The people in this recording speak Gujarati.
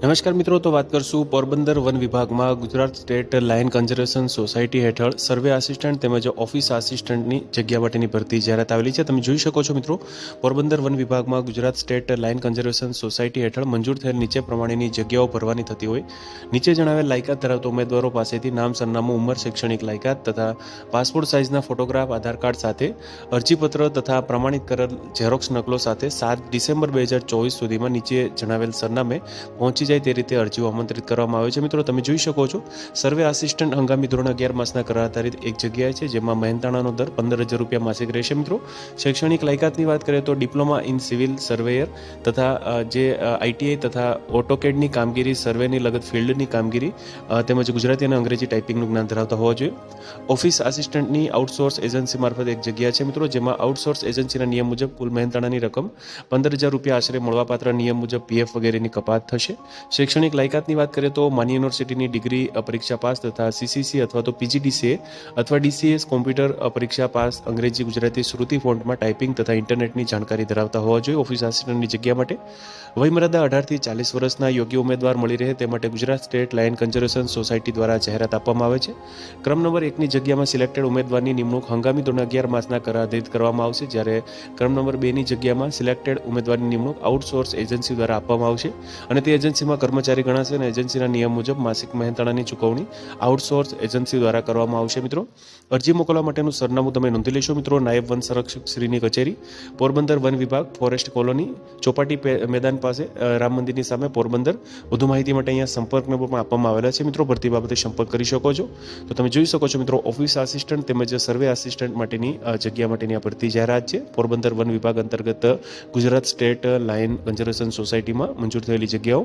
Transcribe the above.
નમસ્કાર મિત્રો, તો વાત કરશું પોરબંદર વન વિભાગમાં Gujarat state lion conservation society હેઠળ સર્વે આસિસ્ટન્ટ તેમજ ઓફિસ આસિસ્ટન્ટની જગ્યા માટેની ભરતી જાહેરાત આવેલી છે. તમે જોઈ શકો છો મિત્રો, પોરબંદર વન વિભાગમાં Gujarat state lion conservation society હેઠળ મંજૂર થયેલ નીચે પ્રમાણેની જગ્યાઓ ભરવાની થતી હોય. નીચે જણાવેલ લાયકાત ધરાવતા ઉમેદવારો પાસેથી નામ, સરનામું, ઉંમર, શૈક્ષણિક લાયકાત તથા પાસપોર્ટ સાઇઝના ફોટોગ્રાફ, આધાર કાર્ડ સાથે અરજીપત્ર તથા પ્રમાણિત કરેલ ઝેરોક્સ નકલો સાથે સાત ડિસેમ્બર બે હજાર ચોવીસ સુધીમાં નીચે જણાવેલ સરનામે પહોંચી જાય તે રીતે અરજીઓ આમંત્રિત કરવામાં આવે છે. મિત્રો, તમે જોઈ શકો છો, સર્વે આસિસ્ટન્ટ હંગામી ધોરણ અગિયાર માસના કરાર આધારિત એક જગ્યાએ છે, જેમાં મહેનતાણાનો દર પંદર હજાર રૂપિયા માસિક રહેશે. મિત્રો, શૈક્ષણિક લાયકાતની વાત કરીએ તો ડિપ્લોમા ઇન સિવિલ સર્વેયર તથા જે આઈટીઆઈ તથા ઓટોકેડની કામગીરી, સર્વેની લગત ફિલ્ડની કામગીરી તેમજ ગુજરાતી અને અંગ્રેજી ટાઈપિંગનું જ્ઞાન ધરાવતા હોવા જોઈએ. ઓફિસ આસિસ્ટન્ટની આઉટસોર્સ એજન્સી મારફત એક જગ્યા છે. મિત્રો, જેમાં આઉટસોર્સ એજન્સીના નિયમ મુજબ કુલ મહેનતાણાની રકમ પંદર હજાર રૂપિયા આશરે મળવાપાત્ર નિયમ મુજબ પીએફ વગેરેની કપાત થશે. શૈક્ષણિક લાયકાતની વાત કરીએ તો માન્ય યુનિવર્સિટીની ડિગ્રી પરીક્ષા પાસ તથા સીસીસી અથવા તો પીજીડીસીએ અથવા ડીસીએસ કોમ્પ્યુટર પરીક્ષા પાસ, અંગ્રેજી, ગુજરાતી શ્રુતિ ફોન્ટમાં ટાઈપિંગ તથા ઇન્ટરનેટની જાણકારી ધરાવતા હોવા જોઈએ ઓફિસ આસિસ્ટન્ટની જગ્યા માટે. વયમર્યાદા અઢારથી ચાલીસ વર્ષના યોગ્ય ઉમેદવાર મળી રહે તે માટે Gujarat state lion conservation society દ્વારા જાહેરાત આપવામાં આવે છે. ક્રમ નંબર એકની જગ્યામાં સિલેક્ટેડ ઉમેદવારની નિમણૂક હંગામી ધોરણ અગિયાર માસના કરાર કરવામાં આવશે, જ્યારે ક્રમ નંબર બેની જગ્યામાં સિલેક્ટેડ ઉમેદવારની નિમણૂક આઉટસોર્સ એજન્સી દ્વારા આપવામાં આવશે અને તે એજન્સીમાં કર્મચારી ગણાશે અને એજન્સીના નિયમ મુજબ માસિક મહેનતાણાની ચૂકવણી આઉટસોર્સ એજન્સી દ્વારા કરવામાં આવશે. મિત્રો, અરજી મોકલવા માટેનું સરનામું તમે નોંધી લેશો. મિત્રો, નાયબ વન સંરક્ષક શ્રીની કચેરી, પોરબંદર વન વિભાગ, ફોરેસ્ટ કોલોની, ચોપાટી મેદાન પાસે રામ મંદિરની સામે પોરબંદર. વધુ માહિતી માટે અહીંયા સંપર્ક નંબર પણ આપવામાં આવેલા છે. મિત્રો, ભરતી બાબતે સંપર્ક કરી શકો છો. તો તમે જોઈ શકો છો, મિત્રો, ઓફિસ આસિસ્ટન્ટ તેમજ સર્વે આસિસ્ટન્ટ માટેની જગ્યા માટેની આ ભરતી જાહેરાત છે. પોરબંદર વન વિભાગ અંતર્ગત ગુજરાત સ્ટેટ લાયન કન્ઝર્વેશન સોસાયટીમાં મંજૂર થયેલી જગ્યાઓ.